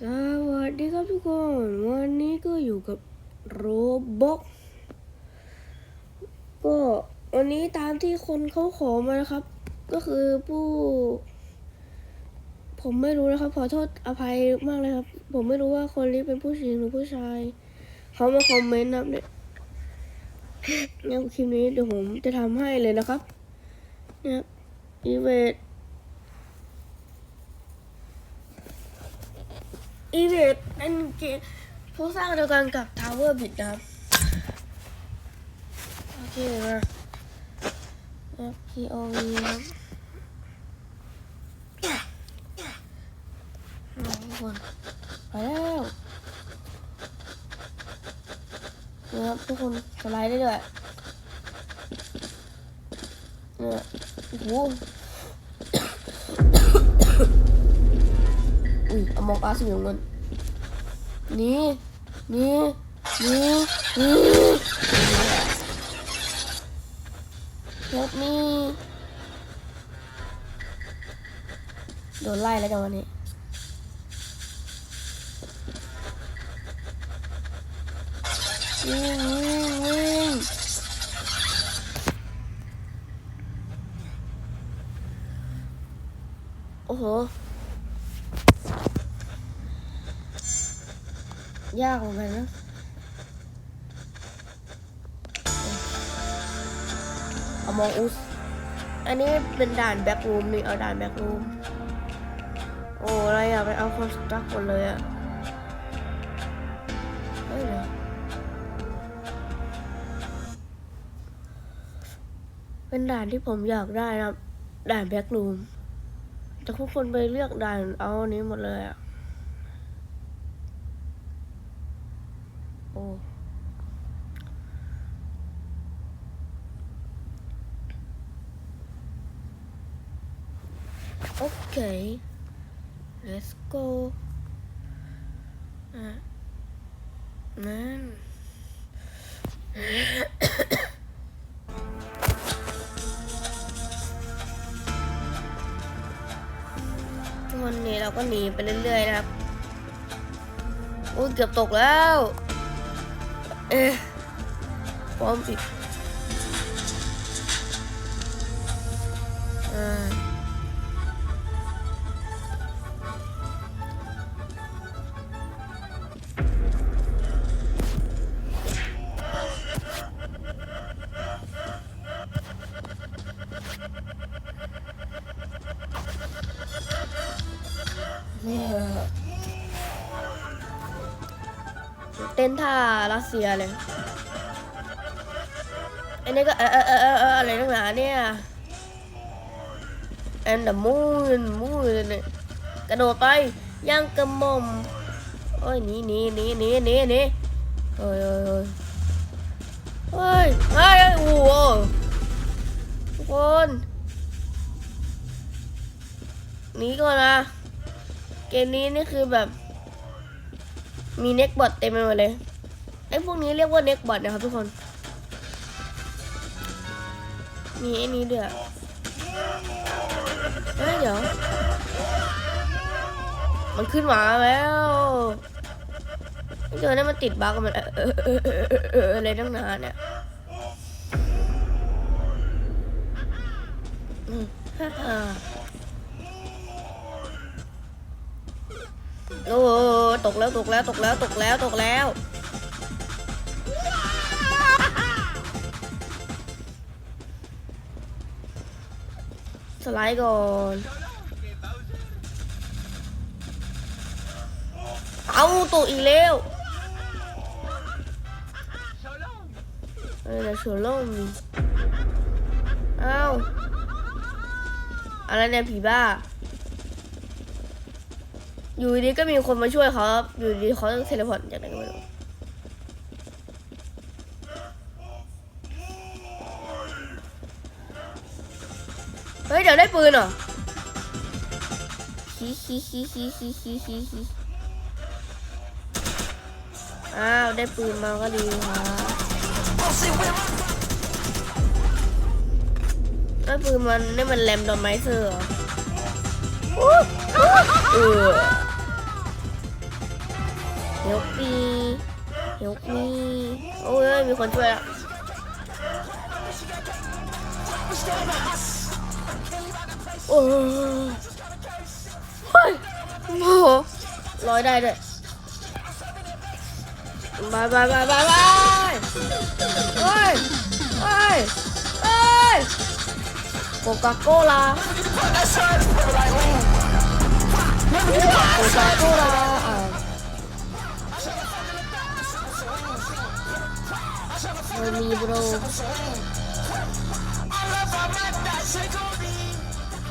สวัสดีครับทุกคน วันนี้ก็อยู่กับโรบ็อกก็วันนี้ตามที่คนเขาขอมานะครับ ก็คือผู้ ผมไม่รู้นะครับ ขอโทษอภัยมากเลยครับ ผมไม่รู้ว่าคนนี้เป็นผู้หญิงหรือผู้ชาย เขามาคอมเมนต์นะเนี่ยเนี่ยคลิปนี้เดี๋ยวผมจะทำให้เลยนะครับเนี่ยอีเวท อีเวทเป็นเกมผู้สร้างเดียวกันกับ Tower b i t นะครับ โอเคมาแล้ว POV นะครับทุกคนไปแล้วนะครับทุกคนสไลด์ได้ด้วยเนี่ยโอ้โห อุ้ยเอา มองอาสีเงินนี่นี่นี่นี่เฮ็ดนี่โดนไล่แล้วจังวันนี้วิ่งวิ่งวิ่งโอ้โห ยากเหมือนกันนะอมองอุสอันนี้เป็นด่านแบ็กรูมนี่เอาด่านแบ็กรูมโอ้อะไรอะไปเอาคนสตั๊กหมดเลยอะเฮ้ยเดี๋ยวเป็นด่านที่ผมอยากได้นะด่านแบ็กรูมแต่ทุกคนไปเลือกด่านเอาอันนี้หมดเลยอะ โอ้ โอเค let's go อะนั่นวันนี้เราก็หนีไปเรื่อยๆนะครับโอ้ยเกือบตกแล้ว เอ๊ะพร้อมอีกอ่า ต้นท่ารัสเซียเลย อันนี้ก็เออเออเออเออเอออะไรนักหนาเนี่ย and the moon moon กระโดดไปย่างกระหม่อมโอ้ยหนีหนีหนีหนีหนีหนีเฮ้ยเฮ้ยเฮ้ยเฮ้ยเฮ้ยโอ้โหทุกคนหนีก่อนนะ เกมนี้นี่คือแบบ มีเน็กบอทเต็มไปหมดเลยไอ้พวกนี้เรียกว่าเน็กบอทนะครับทุกคน มีไอ้นี้ด้วยอะเฮ้ยเดี๋ยว มันขึ้นมาแล้วเจอเนี่ยมันติดบั๊กมันเออเออเออเออเอออะไรตั้งนานเนี่ยฮ่าฮ่าโอ้ ตกแล้วตกแล้วตกแล้วตกแล้วตกแล้วสไลด์ก่อนเอาตกอีกแล้วเออเดี๋ยวเสือล่มเอาอะไรเนี่ยผีบ้า อยู่ดีก็มีคนมาช่วยเขาครับอยู่ดีเขาเทเลพอร์ตจากไหนก็ไม่รู้เฮ้ยเดี๋ยวได้ปืนเหรอฮิฮิฮิฮิฮิฮิฮิฮิอ้าวได้ปืนมาก็ดีครับได้ปืนมันนี่มันแรมดอมไมเซอร์เหรออู้อู้เออ help me help me โอ้ยมีคนช่วยและโอ้ยเฮ้ยโอ้โหลอยได้ด้วยบายบายบายบายบายเฮ้ยเฮ้ยเฮ้ยโคคาโคล่าโคคาโคล่า ม่มีบร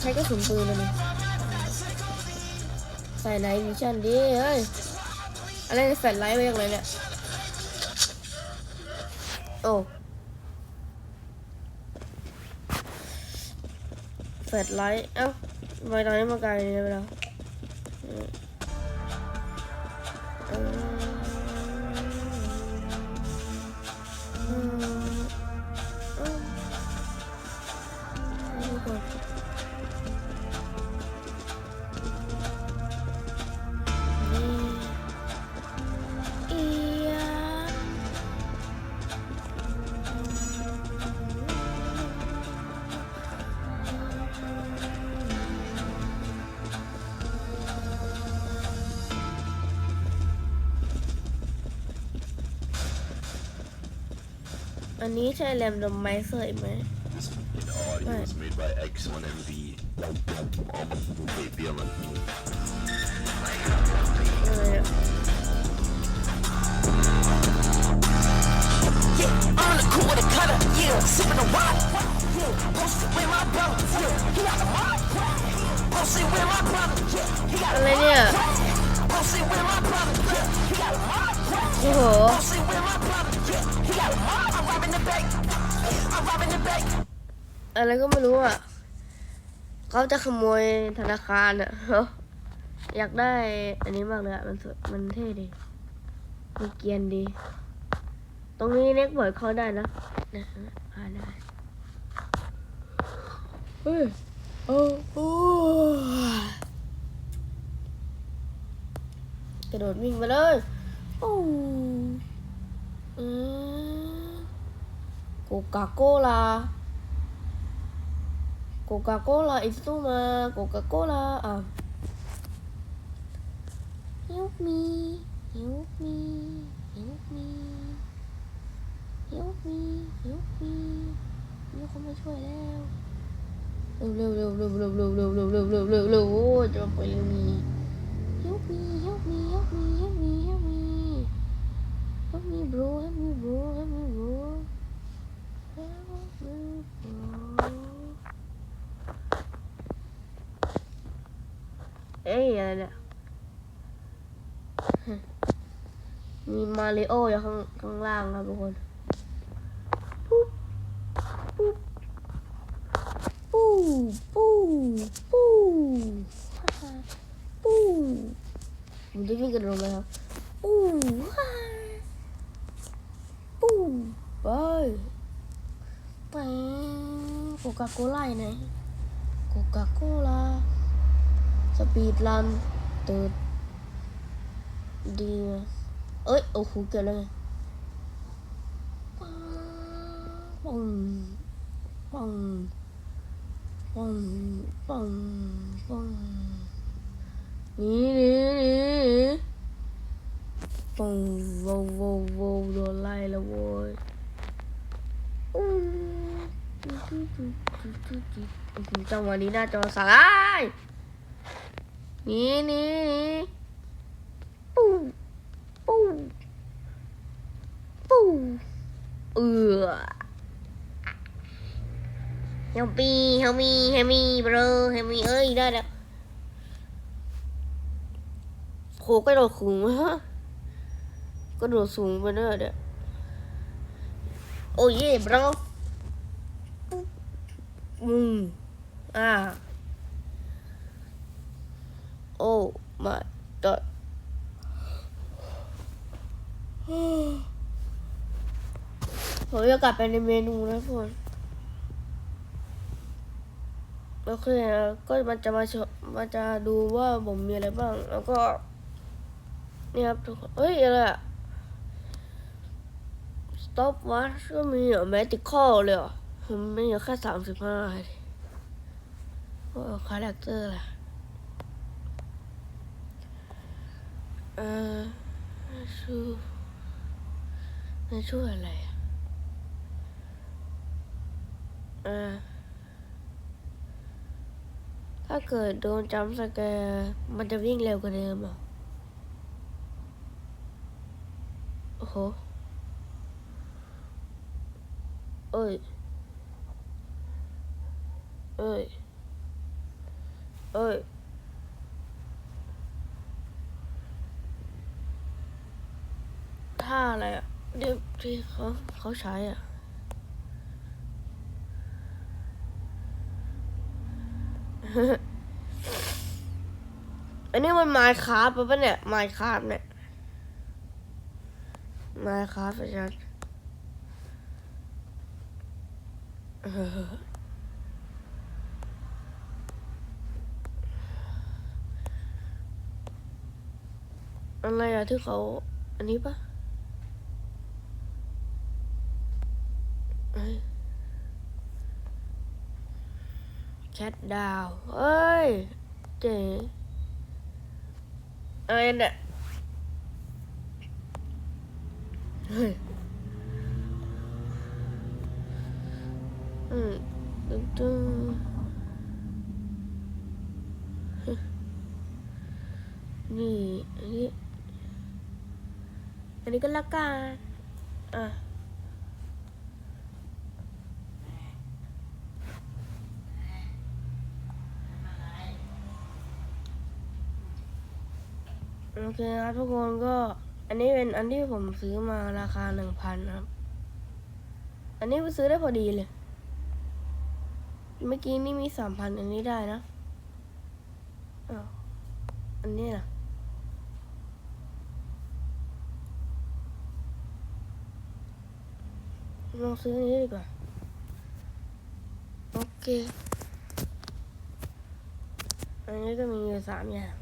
ใช้กระสุนปืนเลยใส่ไนท์วิชั่นดิเฮ้ย อะไรในแฟลชไลท์มาจากไหนเนี่ย โอ้แฟลชไลท์ เอ้าไมตอนนี้มากลายเป็นอย่างนี้ไปแล้ว อันนี้ใช่แหลมดมไมเซอร์ไหมไม่อะไอะไรเนี่ย โอ้โห Posted with my brother, yeah, he got a mob. I'm robbing the bank, I'm robbing the bank. อะไรก็ไม่รู้อะ เขาจะขโมยธนาคารอะ อยากได้อันนี้มากเลยอะ มันสวยมันเท่ดีมันเกรียนดี ตรงนี้เน็กบอยเข้าได้นะนะผ่านได้เฮ้ยโอ้โอ้กระโดดวิ่งไปเลย โอ้อืมโกกาโกลา Coca-Cola itu mah Coca-Cola ah. Help me, help me, help me, help me, help me มีคนมาช่วยแล้วเร็วเร็วเร็วเร็วเร็วเร็วเร็วเร็วเร็วเร็วเร็วเร็วโอ้จะไปเร็วนี้ help me help me help me help me help me help me bro help me bro help me bro help me bro เอ้ยอะไรเนี่ยฮะมีมา ริโออยู่ข้างข้างล่างครับทุกคนปุ๊บปุ๊บปูปูปูฮ่าฮ่าปูผมจะวิ่งกระโดดเลยครับปูฮ่าปูไปไปโคคาโคล่าไหนโคคาโคล่าสปีดรันตืดดีว่ะ เอ้ยโอ้โหเกิดอะไรปังปังปังปังปังนี่นี่นี่ปังวโวโวโดนไล่แล้วโว้ยอืมจังหวะนี้หน้าจอสลายนี่นี่นี่ปูปูปู เอือเฮลปีเฮลมีเฮลมีเบรอเฮลมีเอ้ยได้แล้วโหกระโดดสูงฮะกระโดดสูงไปเด้อเด้อโอ้ยเบรออืมอ่า โอ้ my god ผมจะกลับไปในเมนูนะทุกคนโอเคนะก็มันจะมาชมมันจะดูว่าผมมีอะไรบ้าง แล้วก็นี่ครับทุกคนเอ้ยอะไรอะ stop watch ก็มีเหรอ medical เลยเหรอผมมีอยู่แค่สามสิบห้าว่าคาแรคเตอร์ล่ะเออชื่อมันชื่ออะไรอะเอ่อ ถ้าเกิดโดนจำสแกร์มันจะวิ่งเร็วกว่าเดิมหรอ โอ้โห เอ้ย เอ้ย เอ้ยท่าอะไรอะเดี๋ยวที่เขาเขาใช้อะ อันนี้มันไมค์คราฟปะเนี่ยไมค์คราฟเนี่ยไมค์คราฟอาจารย์เอออะไรอะที่เขา อันนี้ปะเอ้ย แคทดาวเอ้ย เจ๋งอะไรเนี่ยเฮ้ยอืมตึ้งตึ้งนี่อันนี้ อันนี้ก็ละกันอะ โอเคครับทุกคนก็อันนี้เป็นอันที่ผมซื้อมาราคาหนึ่งพันครับ อันนี้ไปซื้อได้พอดีเลย เมื่อกี้นี่มีสามพันอันนี้ได้นะอ้าวอันนี้ล่ะลองซื้ออันนี้ดีกว่า โอเค อันนี้ก็มีอยู่สามอย่าง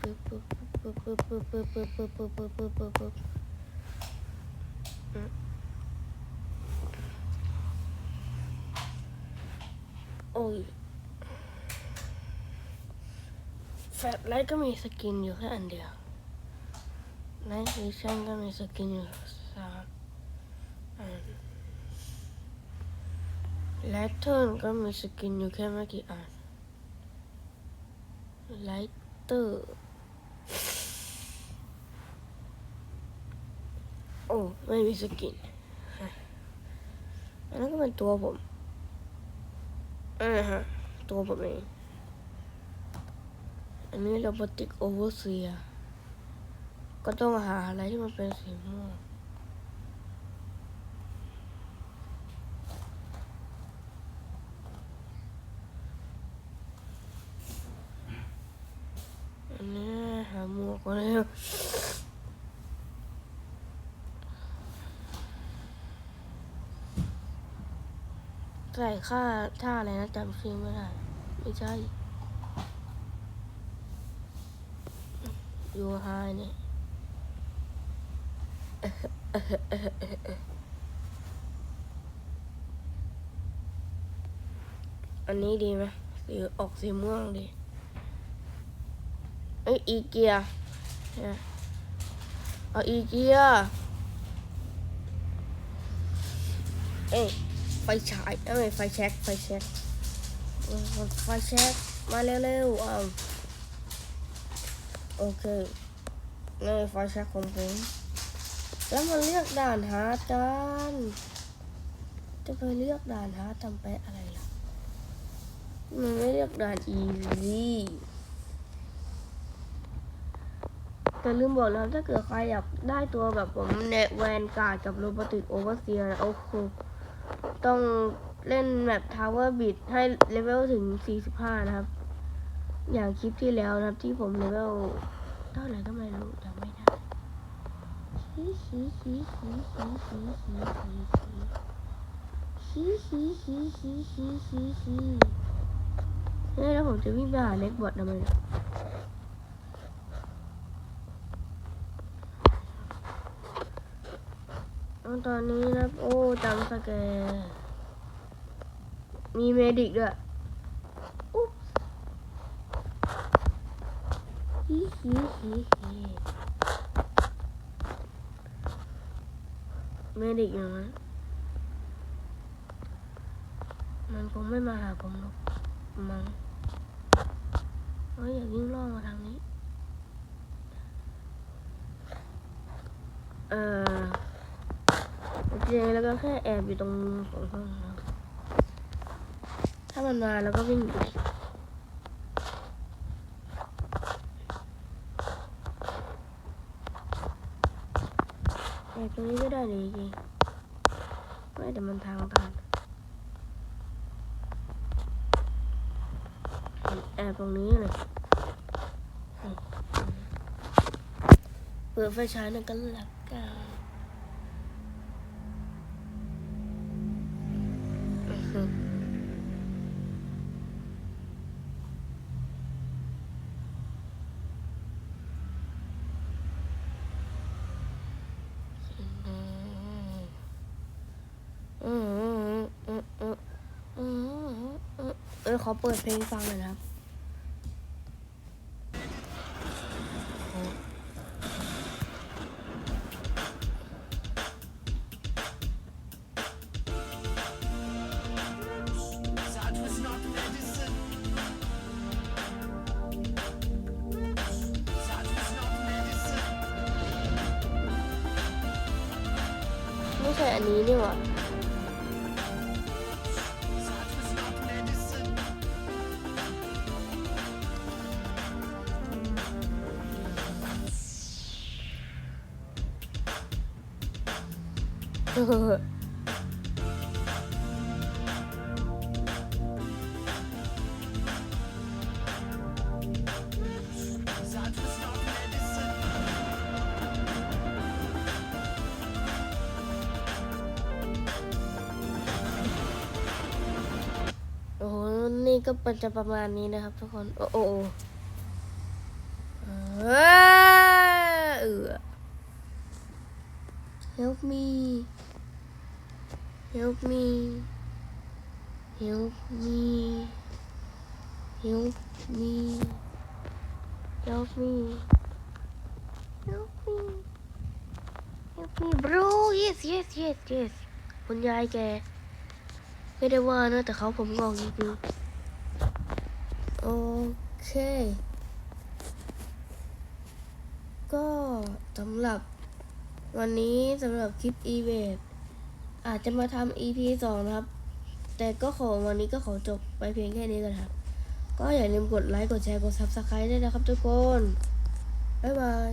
ปึ๊บปึ๊บ ปึ๊บปึ๊บปึ๊บปึ๊บปึ๊บปึ๊บปึ๊บปึ๊บปึ๊บปึ๊บปึ๊บโอ้ยแฟลไลท์ก็มีสกินอยู่แค่อันเดียวไนท์วิชั่นก็มีสกินอยู่สามอันไลท์เทิร์นก็มีสกินอยู่แค่ไม่กี่อันไลท์เตอร์ โอ้ ไม่มีสกินอันนั้นก็เป็นตัวผมอ่าฮะ ตัวผมเอง อันนี้โรบอติกโอเวอร์เซีย ก็ต้องหาอะไรที่มันเป็นสีม่วงอันนี้หาหมวกก่อนเร็ว ใส่ค่าท่าอะไรนะจำชื่อไม่ได้ ไม่ใช่ยูไฮเนี่ยอันนี้ดีไหมสีออกสีม่วงดีเอ้ยอีเกียเอาอีเกียเอ้ย ฟฉายเอ้ยไฟแช็กไฟแช็กไฟแช็กมาเร็วๆเอาโอเคนี่ไฟแช็กของผมแล้วมาเลือกด่านหาจานจะไปเลือกด่านหาทำไปะอะไรล่ะมันไม่เลือกด่านอีซี่แต่ลืมบอกแล้วถ้าเกิดใครอยากได้ตัวแบบผมเนแวนการ์ดกับโรบอติกโอเวอร์เซียนะโอ้โห ต้องเล่นแบบทาวเวอร์บิดให้เลเวลถึง 45 นะครับ อย่างคลิปที่แล้วนะครับที่ผมเลเวลเท่าไหร่ก็ไม่รู้จำไม่ได้ฮีฮีฮีฮีฮีฮีฮีฮีฮีฮีฮีฮีฮีฮีฮีเฮ้ยแล้วผมจะวิ่งไปหาเล็กบอททำไมเนี่ย ตอนนี้นับโอ้จังสแกมีเมดิกด้วยอุ๊บฮิฮิฮิฮิเมดิกอย่างนั้นมันคงไม่มาหาผมหรอกมั้งเฮ้ยอย่าวิ่งล่อมาทางนี้ เออ จริงแล้วก็แค่แอบอยู่ตรงมุมของห้องถ้ามันมาแล้วก็วิ่งหนีแอบตรงนี้ก็ได้เลยจริงไม่แต่มันทางตันแอบตรงนี้เลยเปิดไฟฉายหน่อยกันละกัน ออขอเปิดเพลงฟังหน่อยนะครับไม่ใช่อันนี้นี่หว่า โอ้โห นี่ก็เป็นจะประมาณนี้นะครับทุกคน โอ้โอเออ help me help me help me help me help me help me help me bro yes yes yes yes คุณยายแก ไม่ได้ว่านะ แต่เขาผมงองจริงๆโอเค ก็สำหรับวันนี้สำหรับคลิปอีเวฟ อาจจะมาทำ EP สองนะครับ แต่ก็ขอวันนี้ก็ขอจบไปเพียงแค่นี้กันครับ ก็อย่าลืมกดไลค์ กดแชร์ กด Subscribe ด้วยนะครับทุกคน บ๊ายบาย